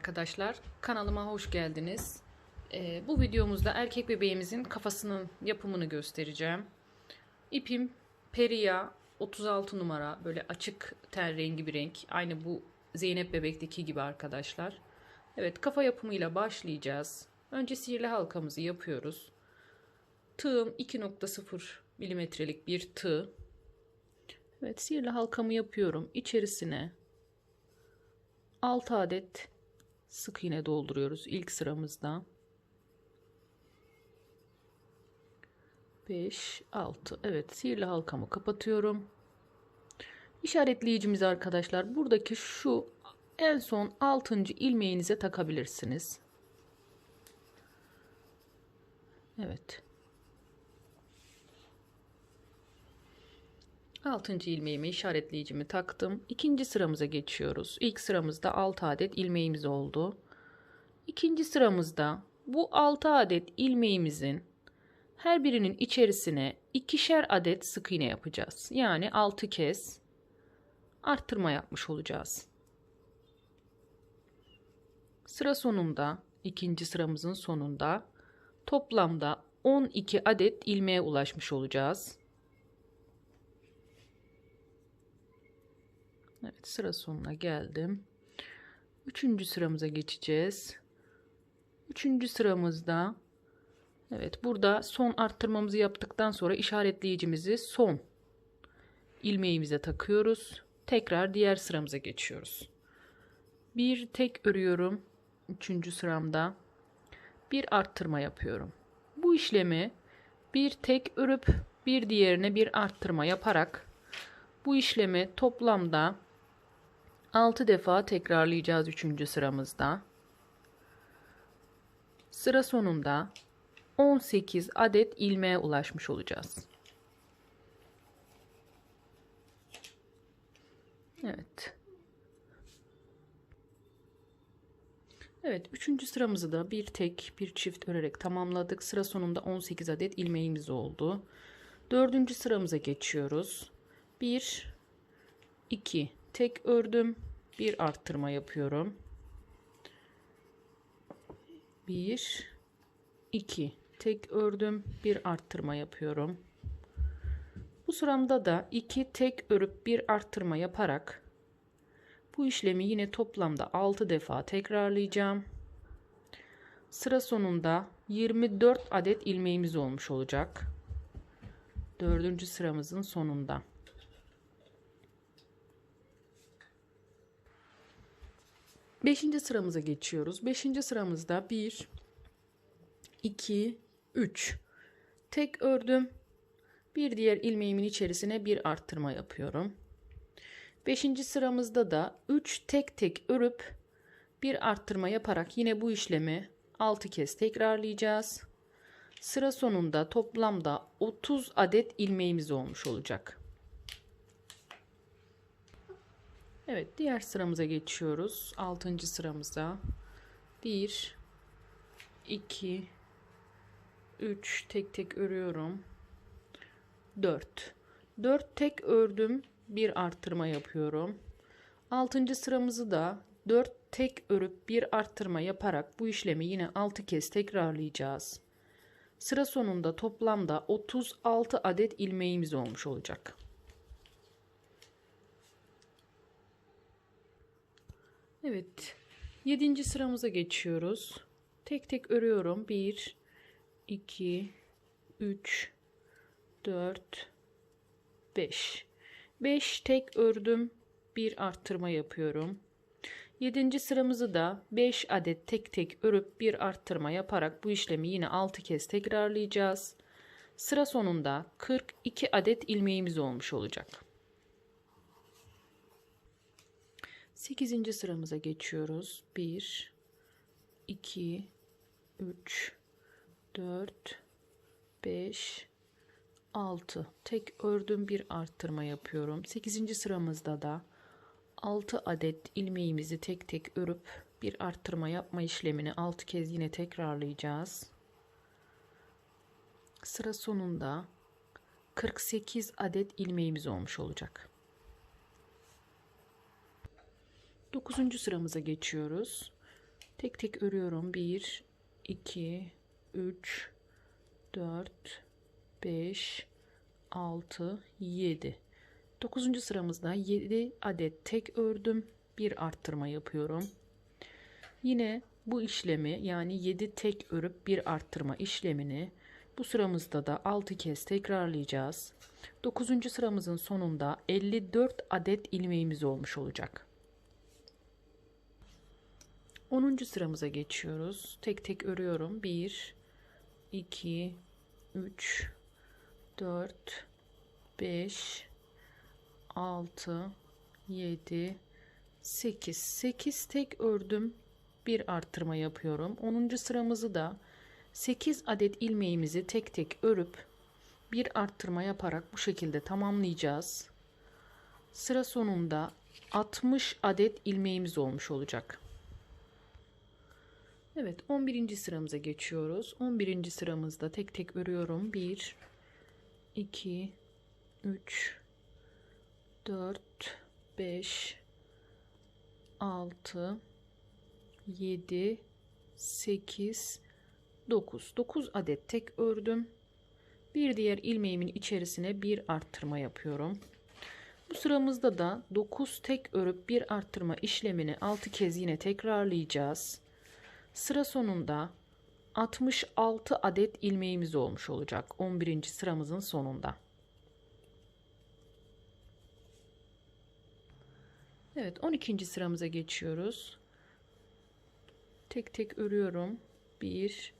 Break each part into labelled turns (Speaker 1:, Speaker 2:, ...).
Speaker 1: arkadaşlar. Kanalıma hoş geldiniz. Ee, bu videomuzda erkek bebeğimizin kafasının yapımını göstereceğim. İpim Peria 36 numara böyle açık ten rengi bir renk. Aynı bu Zeynep bebekteki gibi arkadaşlar. Evet kafa yapımıyla başlayacağız. Önce sihirli halkamızı yapıyoruz. Tığım 2.0 milimetrelik bir tığ. Evet sihirli halkamı yapıyorum. İçerisine 6 adet sık iğne dolduruyoruz ilk sıramızda. 5 6 Evet sihirli halkamı kapatıyorum. İşaretleyicimizi arkadaşlar buradaki şu en son 6. ilmeğinize takabilirsiniz. Evet. 6. ilmeğime işaretleyicimi taktım. İkinci sıramıza geçiyoruz. İlk sıramızda 6 adet ilmeğimiz oldu. İkinci sıramızda bu 6 adet ilmeğimizin her birinin içerisine ikişer adet sık iğne yapacağız. Yani 6 kez arttırma yapmış olacağız. Sıra sonunda ikinci sıramızın sonunda toplamda 12 adet ilmeğe ulaşmış olacağız. Evet sıra sonuna geldim. Üçüncü sıramıza geçeceğiz. Üçüncü sıramızda evet burada son arttırmamızı yaptıktan sonra işaretleyicimizi son ilmeğimize takıyoruz. Tekrar diğer sıramıza geçiyoruz. Bir tek örüyorum. Üçüncü sıramda bir arttırma yapıyorum. Bu işlemi bir tek örüp bir diğerine bir arttırma yaparak bu işlemi toplamda 6 defa tekrarlayacağız 3. sıramızda. Sıra sonunda 18 adet ilmeğe ulaşmış olacağız. Evet. Evet, 3. sıramızı da bir tek bir çift örerek tamamladık. Sıra sonunda 18 adet ilmeğimiz oldu. 4. sıramıza geçiyoruz. 1 2 tek ördüm bir arttırma yapıyorum. 1 2 tek ördüm bir arttırma yapıyorum. Bu sıramda da 2 tek örüp bir arttırma yaparak bu işlemi yine toplamda 6 defa tekrarlayacağım. Sıra sonunda 24 adet ilmeğimiz olmuş olacak. Dördüncü sıramızın sonunda Beşinci sıramıza geçiyoruz. Beşinci sıramızda 1, 2, 3. Tek ördüm. Bir diğer ilmeğimin içerisine bir arttırma yapıyorum. Beşinci sıramızda da 3 tek tek örüp bir arttırma yaparak yine bu işlemi 6 kez tekrarlayacağız. Sıra sonunda toplamda 30 adet ilmeğimiz olmuş olacak. Evet diğer sıramıza geçiyoruz. Altıncı sıramıza. 1 2 3 tek tek örüyorum. 4 4 tek ördüm. Bir arttırma yapıyorum. Altıncı sıramızı da 4 tek örüp bir arttırma yaparak bu işlemi yine 6 kez tekrarlayacağız. Sıra sonunda toplamda 36 adet ilmeğimiz olmuş olacak. Evet. Yedinci sıramıza geçiyoruz. Tek tek örüyorum. 1, 2, 3, 4, 5. 5 tek ördüm. Bir arttırma yapıyorum. Yedinci sıramızı da 5 adet tek tek örüp bir arttırma yaparak bu işlemi yine 6 kez tekrarlayacağız. Sıra sonunda 42 adet ilmeğimiz olmuş olacak. 8. sıramıza geçiyoruz. 1 2 3 4 5 6 tek ördüm bir arttırma yapıyorum. 8. sıramızda da 6 adet ilmeğimizi tek tek örüp bir arttırma yapma işlemini 6 kez yine tekrarlayacağız. Sıra sonunda 48 adet ilmeğimiz olmuş olacak. 9. sıramıza geçiyoruz. Tek tek örüyorum. 1, 2, 3, 4, 5, 6, 7. 9. sıramızda 7 adet tek ördüm. Bir arttırma yapıyorum. Yine bu işlemi yani 7 tek örüp bir arttırma işlemini bu sıramızda da 6 kez tekrarlayacağız. 9. sıramızın sonunda 54 adet ilmeğimiz olmuş olacak. 10. sıramıza geçiyoruz. Tek tek örüyorum. 1 2 3 4 5 6 7 8 8 tek ördüm. Bir arttırma yapıyorum. 10. sıramızı da 8 adet ilmeğimizi tek tek örüp bir arttırma yaparak bu şekilde tamamlayacağız. Sıra sonunda 60 adet ilmeğimiz olmuş olacak. Evet 11. sıramıza geçiyoruz. 11. sıramızda tek tek örüyorum. 1 2 3 4 5 6 7 8 9 9 adet tek ördüm. Bir diğer ilmeğimin içerisine bir arttırma yapıyorum. Bu sıramızda da 9 tek örüp bir arttırma işlemini 6 kez yine tekrarlayacağız. Sıra sonunda 66 adet ilmeğimiz olmuş olacak 11. sıramızın sonunda. Evet 12. sıramıza geçiyoruz. Tek tek örüyorum. 1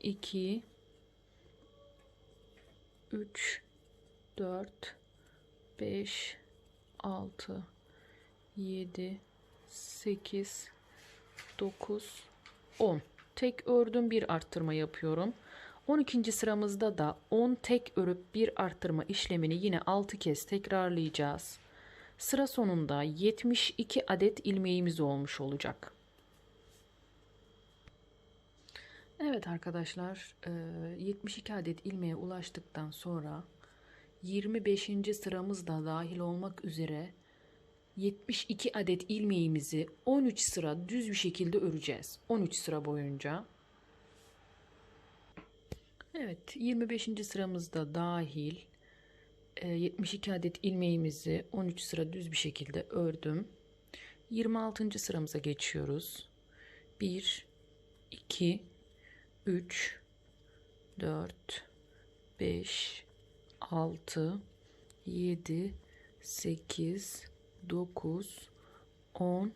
Speaker 1: 2 3 4 5 6 7 8 9 10 tek ördüm bir arttırma yapıyorum 12. sıramızda da 10 tek örüp bir arttırma işlemini yine 6 kez tekrarlayacağız sıra sonunda 72 adet ilmeğimiz olmuş olacak Evet arkadaşlar 72 adet ilmeğe ulaştıktan sonra 25. sıramız da dahil olmak üzere 72 adet ilmeğimizi 13 sıra düz bir şekilde öreceğiz. 13 sıra boyunca. Evet 25. sıramızda dahil 72 adet ilmeğimizi 13 sıra düz bir şekilde ördüm. 26. sıramıza geçiyoruz. 1 2 3 4 5 6 7 8 9 10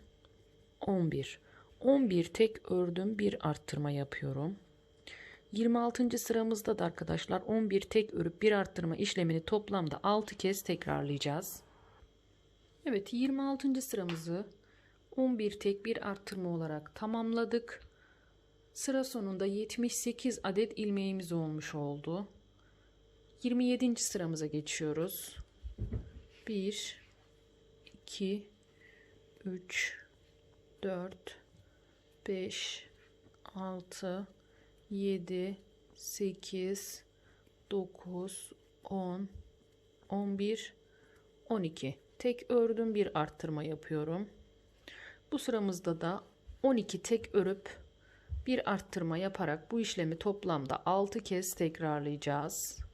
Speaker 1: 11 11 tek ördüm bir arttırma yapıyorum 26. sıramızda da arkadaşlar 11 tek örüp bir arttırma işlemini toplamda 6 kez tekrarlayacağız Evet 26. sıramızı 11 tek bir arttırma olarak tamamladık Sıra sonunda 78 adet ilmeğimiz olmuş oldu. 27. sıramıza geçiyoruz. 1 2 3 4 5 6 7 8 9 10 11 12 tek ördüm bir arttırma yapıyorum. Bu sıramızda da 12 tek örüp bir arttırma yaparak bu işlemi toplamda 6 kez tekrarlayacağız.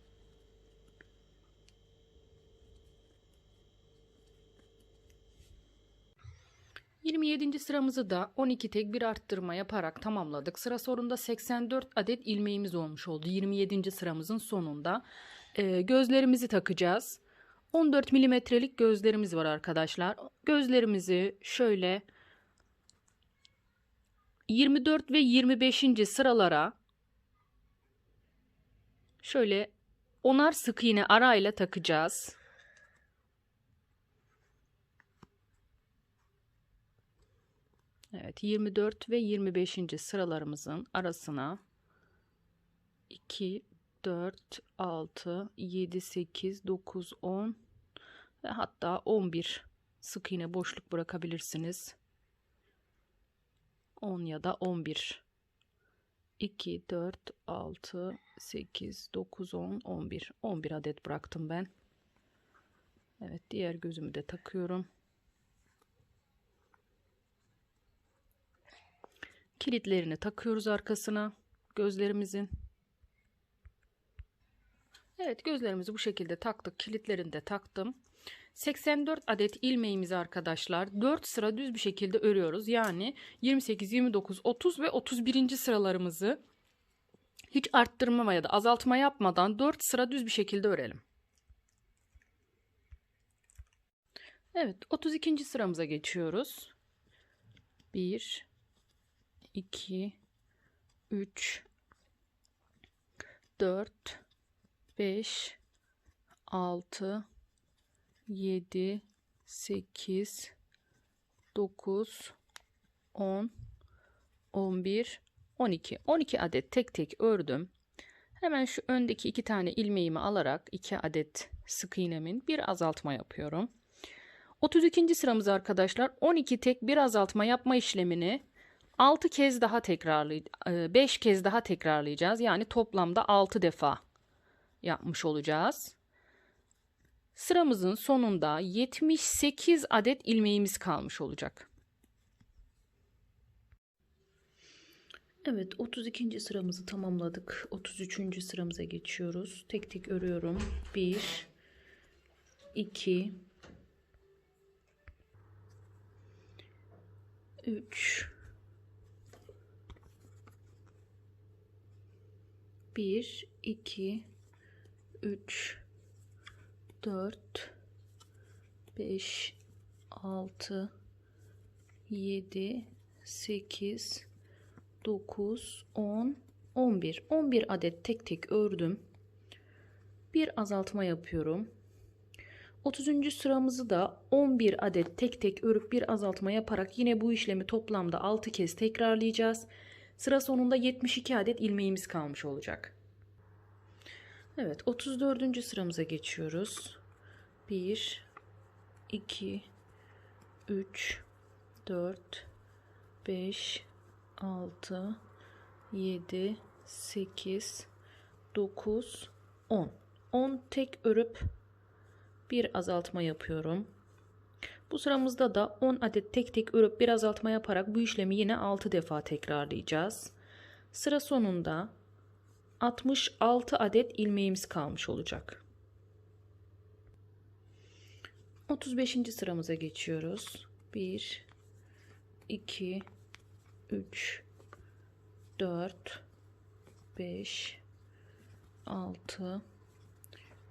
Speaker 1: ...27. sıramızı da 12 tek bir arttırma yaparak tamamladık. Sıra sonunda 84 adet ilmeğimiz olmuş oldu. 27. sıramızın sonunda. Ee, gözlerimizi takacağız. 14 milimetrelik gözlerimiz var arkadaşlar. Gözlerimizi şöyle 24 ve 25. sıralara şöyle onar sık iğne arayla takacağız. Evet 24 ve 25. sıralarımızın arasına 2 4 6 7 8 9 10 ve hatta 11 sık iğne boşluk bırakabilirsiniz. 10 ya da 11. 2, 4, 6, 8, 9, 10, 11. 11 adet bıraktım ben. Evet diğer gözümü de takıyorum. Kilitlerini takıyoruz arkasına gözlerimizin. Evet gözlerimizi bu şekilde taktık. Kilitlerini de taktım. 84 adet ilmeğimizi arkadaşlar 4 sıra düz bir şekilde örüyoruz. Yani 28, 29, 30 ve 31. sıralarımızı hiç arttırma ya da azaltma yapmadan 4 sıra düz bir şekilde örelim. Evet 32. sıramıza geçiyoruz. 1 2 3 4 5 6 7 8 9 10 11 12 12 adet tek tek ördüm. Hemen şu öndeki iki tane ilmeğimi alarak 2 adet sık iğnemin bir azaltma yapıyorum. 32. sıramız arkadaşlar 12 tek bir azaltma yapma işlemini 6 kez daha tekrarlayacağız. 5 kez daha tekrarlayacağız. Yani toplamda 6 defa yapmış olacağız. Sıramızın sonunda 78 adet ilmeğimiz kalmış olacak. Evet 32. sıramızı tamamladık. 33. sıramıza geçiyoruz. Tek tek örüyorum. 1 2 3 1 2 3 4 5 6 7 8 9 10 11 11 adet tek tek ördüm. Bir azaltma yapıyorum. 30. sıramızı da 11 adet tek tek örüp bir azaltma yaparak yine bu işlemi toplamda 6 kez tekrarlayacağız. Sıra sonunda 72 adet ilmeğimiz kalmış olacak. Evet 34. sıramıza geçiyoruz. 1 2 3 4 5 6 7 8 9 10 10 tek örüp bir azaltma yapıyorum. Bu sıramızda da 10 adet tek tek örüp bir azaltma yaparak bu işlemi yine 6 defa tekrarlayacağız. Sıra sonunda 66 adet ilmeğimiz kalmış olacak. 35. sıramıza geçiyoruz. 1 2 3 4 5 6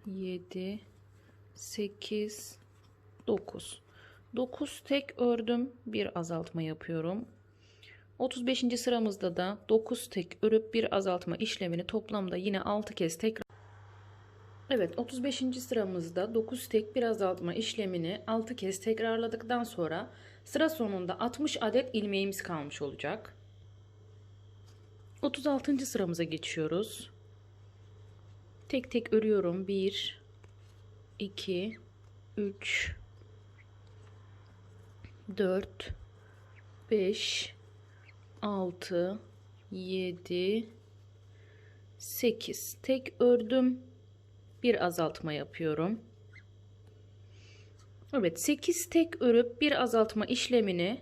Speaker 1: 7 8 9 9 tek ördüm bir azaltma yapıyorum 35. sıramızda da 9 tek örüp bir azaltma işlemini toplamda yine 6 kez tekrar Evet 35. sıramızda 9 tek bir azaltma işlemini 6 kez tekrarladıktan sonra sıra sonunda 60 adet ilmeğimiz kalmış olacak. 36. sıramıza geçiyoruz. Tek tek örüyorum. 1 2 3 4 5 6 7 8 tek ördüm. Bir azaltma yapıyorum. Evet 8 tek örüp bir azaltma işlemini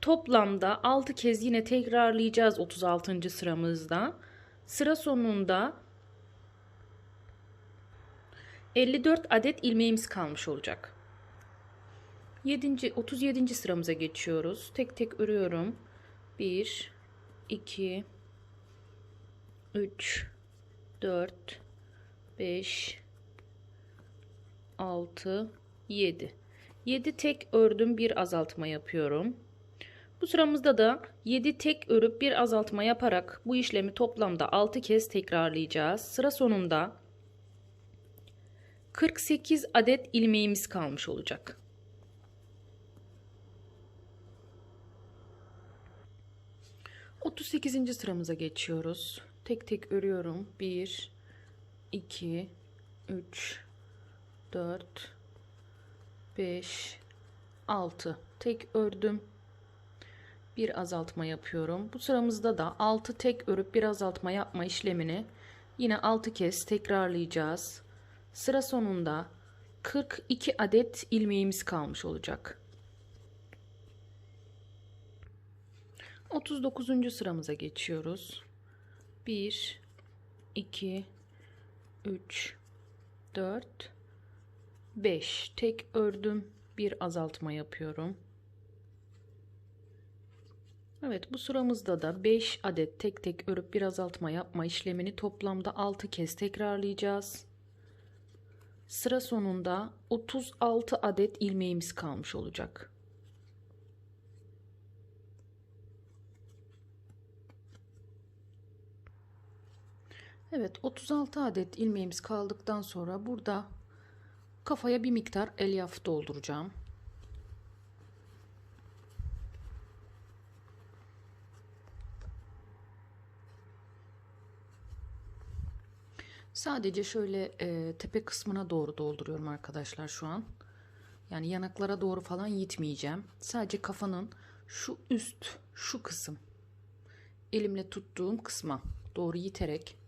Speaker 1: toplamda 6 kez yine tekrarlayacağız 36. sıramızda. Sıra sonunda 54 adet ilmeğimiz kalmış olacak 7. 37. sıramıza geçiyoruz tek tek örüyorum 1 2 3 4 5 6 7 7 tek ördüm bir azaltma yapıyorum bu sıramızda da 7 tek örüp bir azaltma yaparak bu işlemi toplamda 6 kez tekrarlayacağız sıra sonunda 48 adet ilmeğimiz kalmış olacak 38. sıramıza geçiyoruz. Tek tek örüyorum. 1 2 3 4 5 6 tek ördüm. Bir azaltma yapıyorum. Bu sıramızda da 6 tek örüp bir azaltma yapma işlemini yine 6 kez tekrarlayacağız. Sıra sonunda 42 adet ilmeğimiz kalmış olacak. 39. sıramıza geçiyoruz. 1 2 3 4 5 tek ördüm bir azaltma yapıyorum. Evet bu sıramızda da 5 adet tek tek örüp bir azaltma yapma işlemini toplamda 6 kez tekrarlayacağız. Sıra sonunda 36 adet ilmeğimiz kalmış olacak. Evet 36 adet ilmeğimiz kaldıktan sonra burada kafaya bir miktar elyaf dolduracağım. Sadece şöyle e, tepe kısmına doğru dolduruyorum arkadaşlar şu an. Yani yanaklara doğru falan gitmeyeceğim. Sadece kafanın şu üst şu kısım elimle tuttuğum kısma doğru yiterek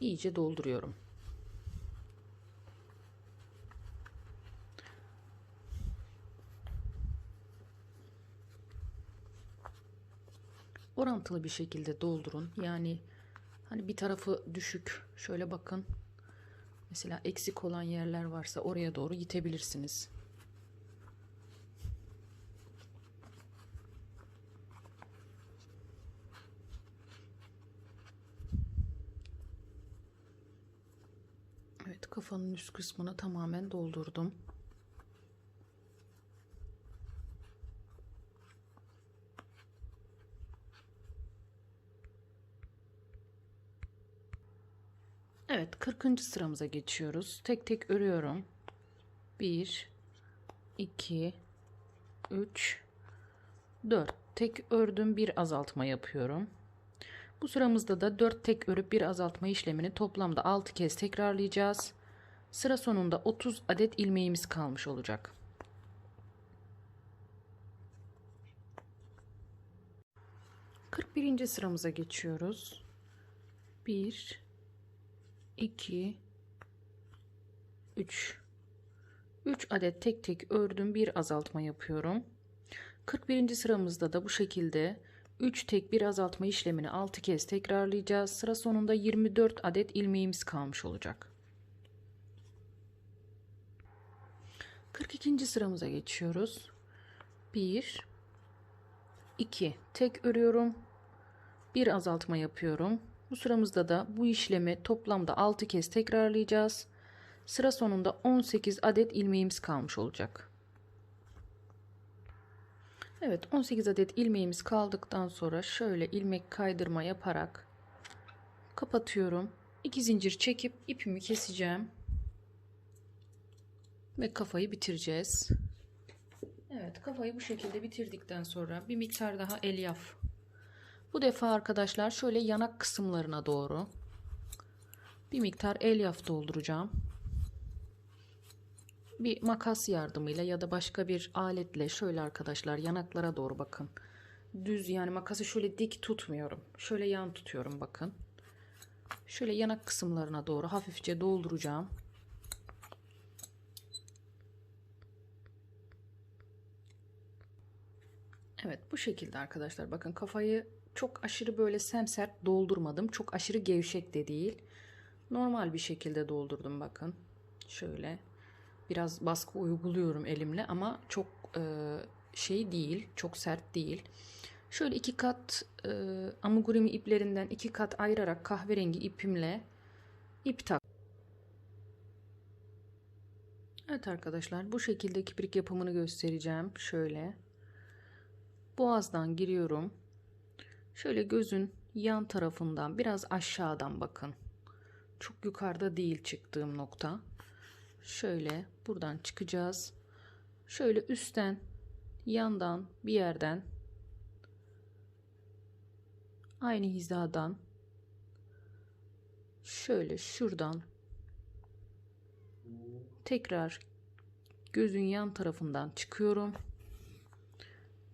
Speaker 1: iyice dolduruyorum. Orantılı bir şekilde doldurun. Yani hani bir tarafı düşük. Şöyle bakın. Mesela eksik olan yerler varsa oraya doğru itebilirsiniz. Evet kafanın üst kısmını tamamen doldurdum. Evet 40. sıramıza geçiyoruz. Tek tek örüyorum. 1 2 3 4 tek ördüm bir azaltma yapıyorum. Bu sıramızda da 4 tek örüp bir azaltma işlemini toplamda 6 kez tekrarlayacağız. Sıra sonunda 30 adet ilmeğimiz kalmış olacak. Birinci sıramıza geçiyoruz. 1 2 3 3 adet tek tek ördüm bir azaltma yapıyorum. 41. sıramızda da bu şekilde 3 tek bir azaltma işlemini 6 kez tekrarlayacağız. Sıra sonunda 24 adet ilmeğimiz kalmış olacak. 42. sıramıza geçiyoruz. 1 2 tek örüyorum. Bir azaltma yapıyorum. Bu sıramızda da bu işlemi toplamda 6 kez tekrarlayacağız. Sıra sonunda 18 adet ilmeğimiz kalmış olacak. Evet 18 adet ilmeğimiz kaldıktan sonra şöyle ilmek kaydırma yaparak kapatıyorum. 2 zincir çekip ipimi keseceğim. Ve kafayı bitireceğiz. Evet kafayı bu şekilde bitirdikten sonra bir miktar daha elyaf bu defa arkadaşlar şöyle yanak kısımlarına doğru bir miktar elyaf dolduracağım. Bir makas yardımıyla ya da başka bir aletle şöyle arkadaşlar yanaklara doğru bakın. Düz yani makası şöyle dik tutmuyorum. Şöyle yan tutuyorum bakın. Şöyle yanak kısımlarına doğru hafifçe dolduracağım. Evet bu şekilde arkadaşlar bakın kafayı çok aşırı böyle semsert doldurmadım. Çok aşırı gevşek de değil. Normal bir şekilde doldurdum bakın. Şöyle biraz baskı uyguluyorum elimle ama çok e, şey değil, çok sert değil. Şöyle iki kat e, amigurumi iplerinden iki kat ayırarak kahverengi ipimle ip tak. Evet arkadaşlar bu şekilde kibrik yapımını göstereceğim. Şöyle boğazdan giriyorum. Şöyle gözün yan tarafından biraz aşağıdan bakın. Çok yukarıda değil çıktığım nokta. Şöyle buradan çıkacağız. Şöyle üstten yandan bir yerden aynı hizadan şöyle şuradan tekrar gözün yan tarafından çıkıyorum.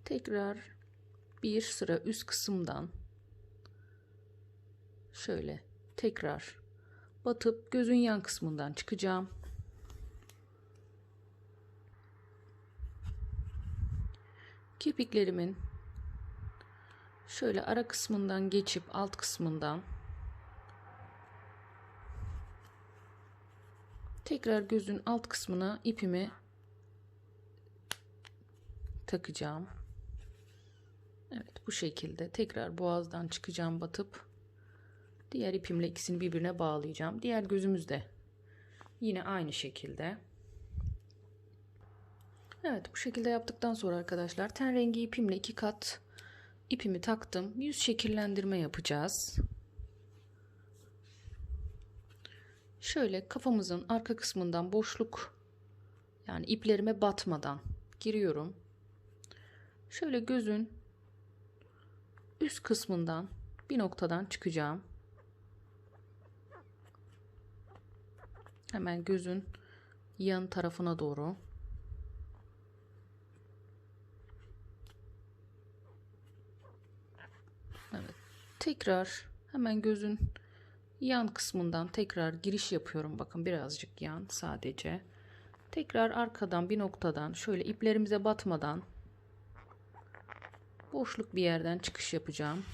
Speaker 1: Tekrar bir sıra üst kısımdan şöyle tekrar batıp gözün yan kısmından çıkacağım. Kirpiklerimin Şöyle ara kısmından geçip alt kısmından tekrar gözün alt kısmına ipimi takacağım. Bu şekilde tekrar boğazdan çıkacağım batıp diğer ipimle ikisini birbirine bağlayacağım. Diğer gözümüzde yine aynı şekilde. Evet bu şekilde yaptıktan sonra arkadaşlar ten rengi ipimle iki kat ipimi taktım. Yüz şekillendirme yapacağız. Şöyle kafamızın arka kısmından boşluk yani iplerime batmadan giriyorum. Şöyle gözün üst kısmından bir noktadan çıkacağım. Hemen gözün yan tarafına doğru. Evet. Tekrar hemen gözün yan kısmından tekrar giriş yapıyorum. Bakın birazcık yan sadece. Tekrar arkadan bir noktadan şöyle iplerimize batmadan boşluk bir yerden çıkış yapacağım.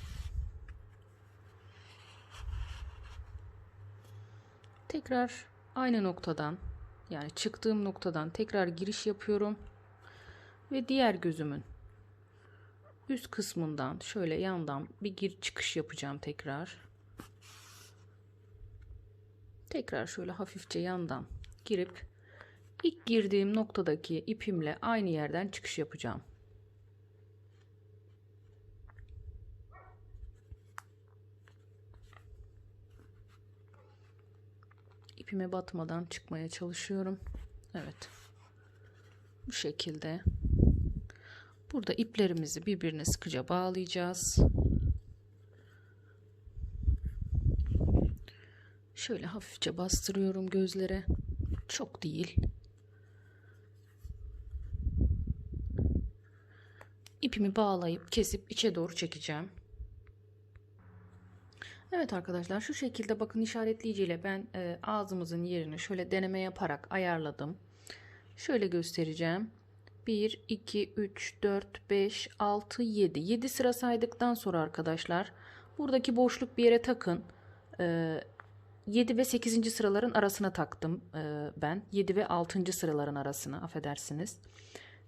Speaker 1: Tekrar aynı noktadan yani çıktığım noktadan tekrar giriş yapıyorum. Ve diğer gözümün üst kısmından şöyle yandan bir gir çıkış yapacağım tekrar. Tekrar şöyle hafifçe yandan girip ilk girdiğim noktadaki ipimle aynı yerden çıkış yapacağım. İpime batmadan çıkmaya çalışıyorum. Evet. Bu şekilde. Burada iplerimizi birbirine sıkıca bağlayacağız. Şöyle hafifçe bastırıyorum gözlere. Çok değil. İpimi bağlayıp kesip içe doğru çekeceğim. Evet arkadaşlar şu şekilde bakın işaretleyiciyle ben e, ağzımızın yerini şöyle deneme yaparak ayarladım. Şöyle göstereceğim. 1, 2, 3, 4, 5, 6, 7. 7 sıra saydıktan sonra arkadaşlar buradaki boşluk bir yere takın. E, 7 ve 8. sıraların arasına taktım e, ben. 7 ve 6. sıraların arasına affedersiniz.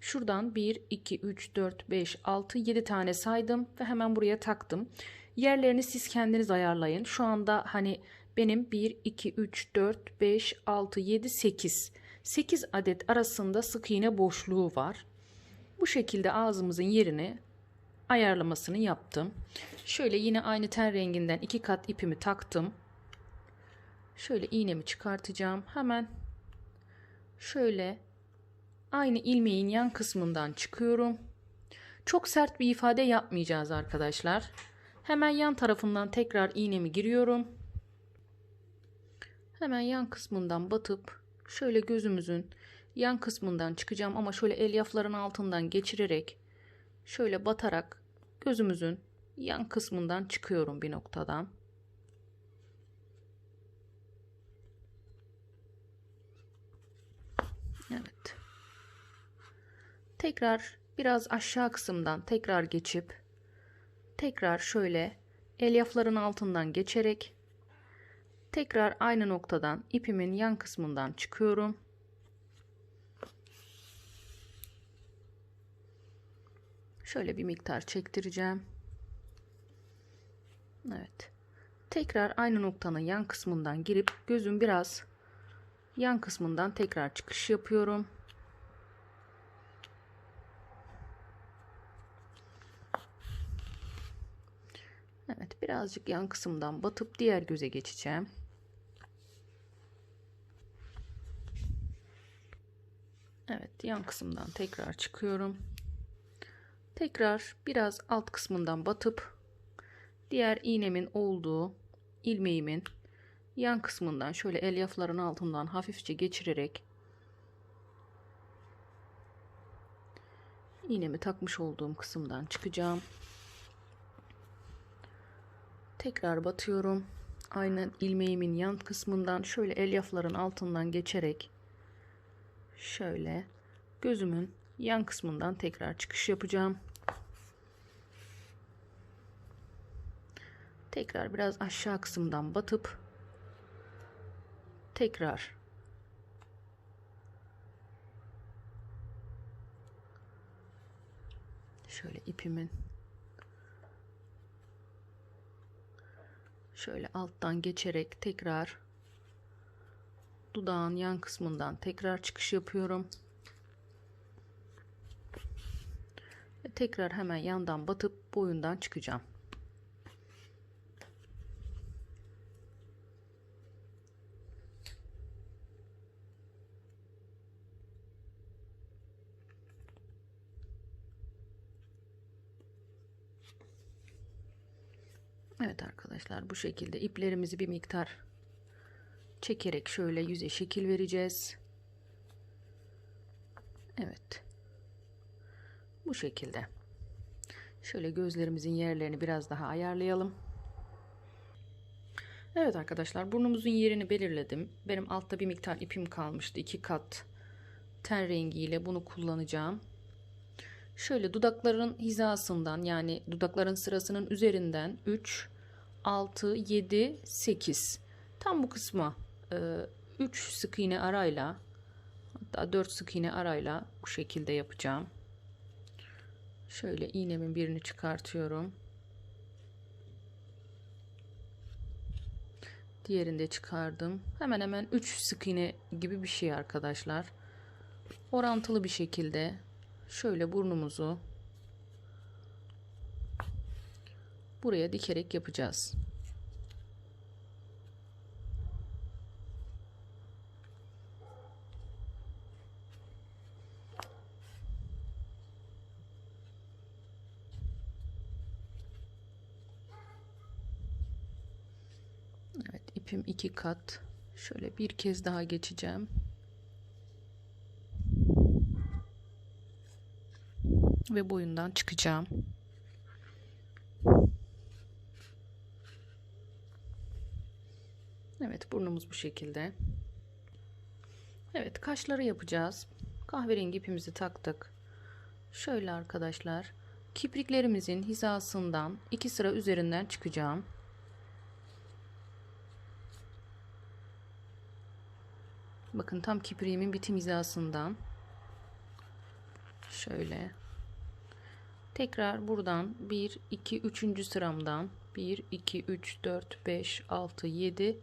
Speaker 1: Şuradan 1, 2, 3, 4, 5, 6, 7 tane saydım ve hemen buraya taktım. Yerlerini siz kendiniz ayarlayın. Şu anda hani benim 1, 2, 3, 4, 5, 6, 7, 8. 8 adet arasında sık iğne boşluğu var. Bu şekilde ağzımızın yerini ayarlamasını yaptım. Şöyle yine aynı ten renginden iki kat ipimi taktım. Şöyle iğnemi çıkartacağım. Hemen şöyle aynı ilmeğin yan kısmından çıkıyorum. Çok sert bir ifade yapmayacağız arkadaşlar. Hemen yan tarafından tekrar iğnemi giriyorum. Hemen yan kısmından batıp şöyle gözümüzün yan kısmından çıkacağım ama şöyle elyafların altından geçirerek şöyle batarak gözümüzün yan kısmından çıkıyorum bir noktadan. Evet. Tekrar biraz aşağı kısımdan tekrar geçip tekrar şöyle elyafların altından geçerek tekrar aynı noktadan ipimin yan kısmından çıkıyorum. Şöyle bir miktar çektireceğim. Evet. Tekrar aynı noktanın yan kısmından girip gözüm biraz yan kısmından tekrar çıkış yapıyorum. Evet birazcık yan kısımdan batıp diğer göze geçeceğim. Evet yan kısımdan tekrar çıkıyorum. Tekrar biraz alt kısmından batıp diğer iğnemin olduğu ilmeğimin yan kısmından şöyle elyafların altından hafifçe geçirerek iğnemi takmış olduğum kısımdan çıkacağım. Tekrar batıyorum. Aynı ilmeğimin yan kısmından şöyle elyafların altından geçerek şöyle gözümün yan kısmından tekrar çıkış yapacağım. tekrar biraz aşağı kısımdan batıp tekrar şöyle ipimin şöyle alttan geçerek tekrar dudağın yan kısmından tekrar çıkış yapıyorum. Ve tekrar hemen yandan batıp boyundan çıkacağım. Evet arkadaşlar bu şekilde iplerimizi bir miktar çekerek şöyle yüze şekil vereceğiz. Evet. Bu şekilde. Şöyle gözlerimizin yerlerini biraz daha ayarlayalım. Evet arkadaşlar burnumuzun yerini belirledim. Benim altta bir miktar ipim kalmıştı. iki kat ten rengiyle bunu kullanacağım. Şöyle dudakların hizasından yani dudakların sırasının üzerinden 3, 6, 7, 8 tam bu kısma 3 sık iğne arayla hatta 4 sık iğne arayla bu şekilde yapacağım. Şöyle iğnemin birini çıkartıyorum. Diğerini de çıkardım. Hemen hemen 3 sık iğne gibi bir şey arkadaşlar. Orantılı bir şekilde şöyle burnumuzu buraya dikerek yapacağız. Evet ipim iki kat. Şöyle bir kez daha geçeceğim. Ve boyundan çıkacağım. Evet burnumuz bu şekilde. Evet kaşları yapacağız. Kahverengi ipimizi taktık. Şöyle arkadaşlar. Kipriklerimizin hizasından iki sıra üzerinden çıkacağım. Bakın tam kipriğimin bitim hizasından. Şöyle. Tekrar buradan 1, 2, 3. sıramdan 1, 2, 3, 4, 5, 6, 7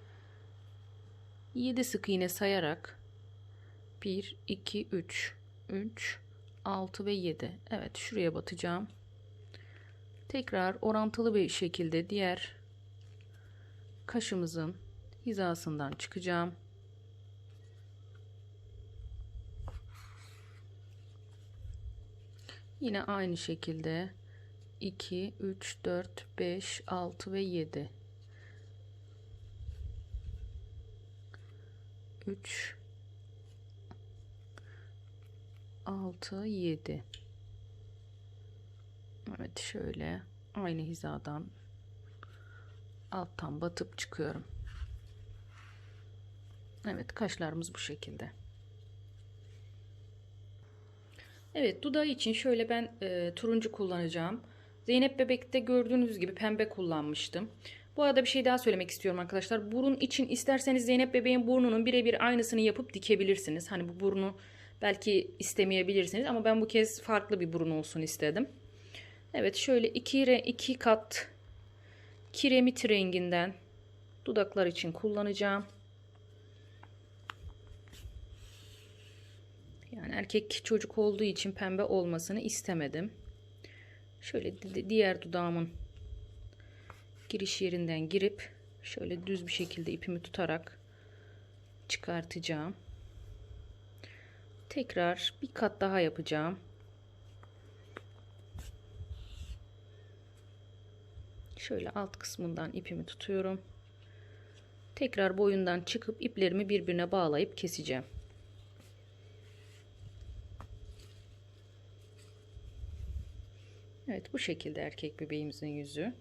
Speaker 1: 7 sık iğne sayarak 1, 2, 3, 3, 6 ve 7. Evet şuraya batacağım. Tekrar orantılı bir şekilde diğer kaşımızın hizasından çıkacağım. Yine aynı şekilde 2, 3, 4, 5, 6 ve 7. 3 6 7 Evet şöyle aynı hizadan alttan batıp çıkıyorum. Evet kaşlarımız bu şekilde. Evet dudağı için şöyle ben e, turuncu kullanacağım. Zeynep Bebek'te gördüğünüz gibi pembe kullanmıştım. Bu arada bir şey daha söylemek istiyorum arkadaşlar. Burun için isterseniz Zeynep Bebeğin burnunun birebir aynısını yapıp dikebilirsiniz. Hani bu burnu belki istemeyebilirsiniz ama ben bu kez farklı bir burun olsun istedim. Evet şöyle iki, iki kat kiremit renginden dudaklar için kullanacağım. Yani erkek çocuk olduğu için pembe olmasını istemedim. Şöyle diğer dudağımın giriş yerinden girip şöyle düz bir şekilde ipimi tutarak çıkartacağım. Tekrar bir kat daha yapacağım. Şöyle alt kısmından ipimi tutuyorum. Tekrar boyundan çıkıp iplerimi birbirine bağlayıp keseceğim. Evet bu şekilde erkek bebeğimizin yüzü.